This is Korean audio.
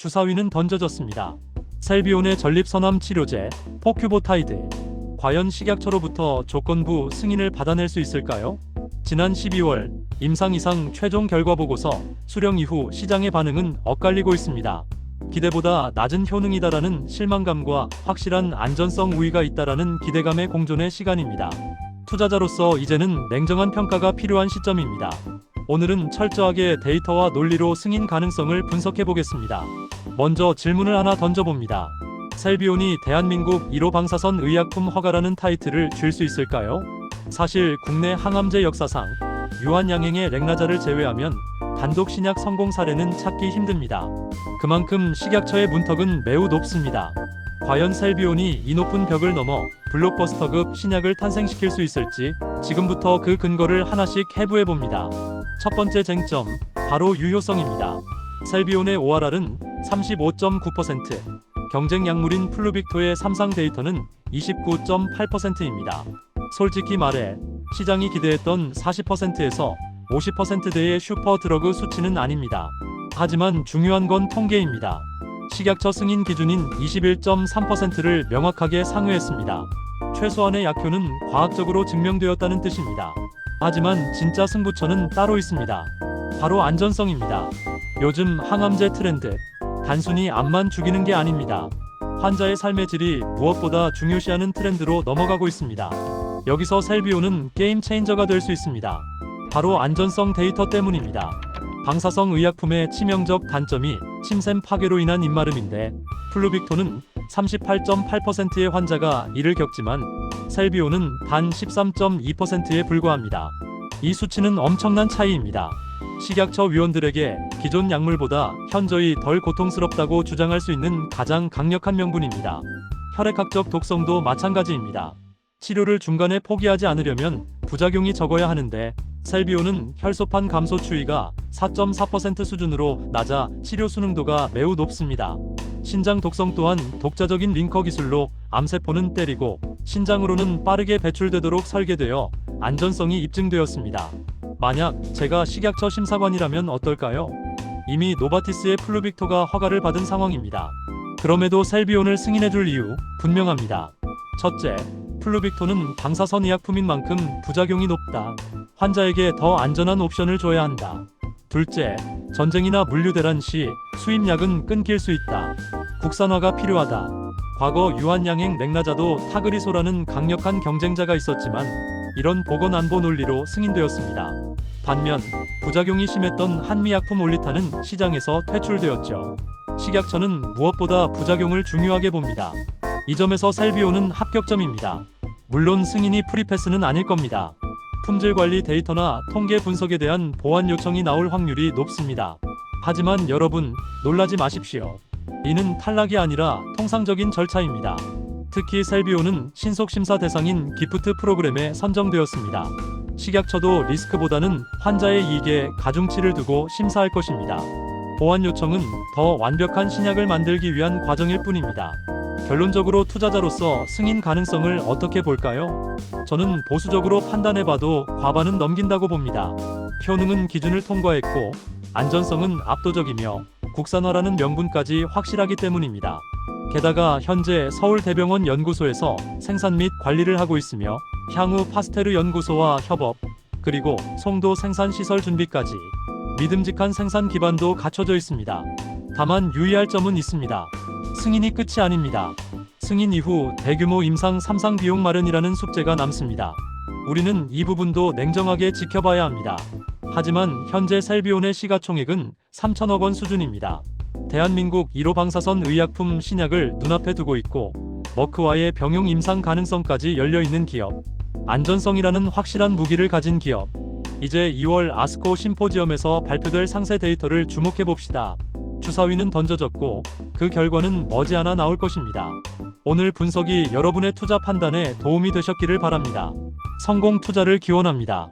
주사위는 던져졌습니다. 셀비온의 전립선암 치료제 포큐보타이드 과연 식약처로부터 조건부 승인을 받아낼 수 있을까요? 지난 12월 임상 이상 최종 결과 보고서 수령 이후 시장의 반응은 엇갈리고 있습니다. 기대보다 낮은 효능이다라는 실망감과 확실한 안전성 우위가 있다라는 기대감의 공존의 시간입니다. 투자자로서 이제는 냉정한 평가가 필요한 시점입니다. 오늘은 철저하게 데이터와 논리로 승인 가능성을 분석해 보겠습니다. 먼저 질문을 하나 던져봅니다. 셀비온이 대한민국 1호 방사선 의약품 허가라는 타이틀을 줄 수 있을까요? 사실 국내 항암제 역사상 유한양행의 렉나자를 제외하면 단독 신약 성공 사례는 찾기 힘듭니다. 그만큼 식약처의 문턱은 매우 높습니다. 과연 셀비온이 이 높은 벽을 넘어 블록버스터급 신약을 탄생시킬 수 있을지 지금부터 그 근거를 하나씩 해부해 봅니다. 첫 번째 쟁점, 바로 유효성입니다. 셀비온의 ORR은 35.9%, 경쟁 약물인 플루빅토의 삼상 데이터는 29.8%입니다. 솔직히 말해 시장이 기대했던 40%에서 50%대의 슈퍼 드러그 수치는 아닙니다. 하지만 중요한 건 통계입니다. 식약처 승인 기준인 21.3%를 명확하게 상회했습니다. 최소한의 약효는 과학적으로 증명되었다는 뜻입니다. 하지만 진짜 승부처는 따로 있습니다. 바로 안전성입니다. 요즘 항암제 트렌드, 단순히 암만 죽이는 게 아닙니다. 환자의 삶의 질이 무엇보다 중요시하는 트렌드로 넘어가고 있습니다. 여기서 셀비오는 게임 체인저가 될 수 있습니다. 바로 안전성 데이터 때문입니다. 방사성 의약품의 치명적 단점이 침샘 파괴로 인한 입마름인데 플루빅토는 38.8%의 환자가 이를 겪지만 셀비오는 단 13.2%에 불과합니다. 이 수치는 엄청난 차이입니다. 식약처 위원들에게 기존 약물보다 현저히 덜 고통스럽다고 주장할 수 있는 가장 강력한 명분입니다. 혈액학적 독성도 마찬가지입니다. 치료를 중간에 포기하지 않으려면 부작용이 적어야 하는데 셀비오는 혈소판 감소 추이가 4.4% 수준으로 낮아 치료 수능도가 매우 높습니다. 신장 독성 또한 독자적인 링커 기술로 암세포는 때리고 신장으로는 빠르게 배출되도록 설계되어 안전성이 입증되었습니다. 만약 제가 식약처 심사관이라면 어떨까요? 이미 노바티스의 플루빅토가 허가를 받은 상황입니다. 그럼에도 셀비온을 승인해줄 이유 분명합니다. 첫째, 플루빅토는 방사선 의약품인 만큼 부작용이 높다. 환자에게 더 안전한 옵션을 줘야 한다. 둘째, 전쟁이나 물류 대란 시 수입약은 끊길 수 있다. 국산화가 필요하다. 과거 유한양행 맥나자도 타그리소라는 강력한 경쟁자가 있었지만 이런 보건 안보 논리로 승인되었습니다. 반면 부작용이 심했던 한미약품 올리타는 시장에서 퇴출되었죠. 식약처는 무엇보다 부작용을 중요하게 봅니다. 이 점에서 셀비오는 합격점입니다. 물론 승인이 프리패스는 아닐 겁니다. 품질 관리 데이터나 통계 분석에 대한 보완 요청이 나올 확률이 높습니다. 하지만 여러분, 놀라지 마십시오. 이는 탈락이 아니라 통상적인 절차입니다. 특히 셀비오는 신속 심사 대상인 기프트 프로그램에 선정되었습니다. 식약처도 리스크보다는 환자의 이익에 가중치를 두고 심사할 것입니다. 보완 요청은 더 완벽한 신약을 만들기 위한 과정일 뿐입니다. 결론적으로 투자자로서 승인 가능성을 어떻게 볼까요? 저는 보수적으로 판단해봐도 과반은 넘긴다고 봅니다. 효능은 기준을 통과했고 안전성은 압도적이며 국산화라는 명분까지 확실하기 때문입니다. 게다가 현재 서울대병원 연구소에서 생산 및 관리를 하고 있으며 향후 파스테르 연구소와 협업, 그리고 송도 생산 시설 준비까지 믿음직한 생산 기반도 갖춰져 있습니다. 다만 유의할 점은 있습니다. 승인이 끝이 아닙니다. 승인 이후 대규모 임상 3상 비용 마련이라는 숙제가 남습니다. 우리는 이 부분도 냉정하게 지켜봐야 합니다. 하지만 현재 셀비온의 시가총액은 3천억 원 수준입니다. 대한민국 1호 방사선 의약품 신약을 눈앞에 두고 있고 머크와의 병용 임상 가능성까지 열려 있는 기업. 안전성이라는 확실한 무기를 가진 기업. 이제 2월 아스코 심포지엄에서 발표될 상세 데이터를 주목해 봅시다. 주사위는 던져졌고 그 결과는 머지않아 나올 것입니다. 오늘 분석이 여러분의 투자 판단에 도움이 되셨기를 바랍니다. 성공 투자를 기원합니다.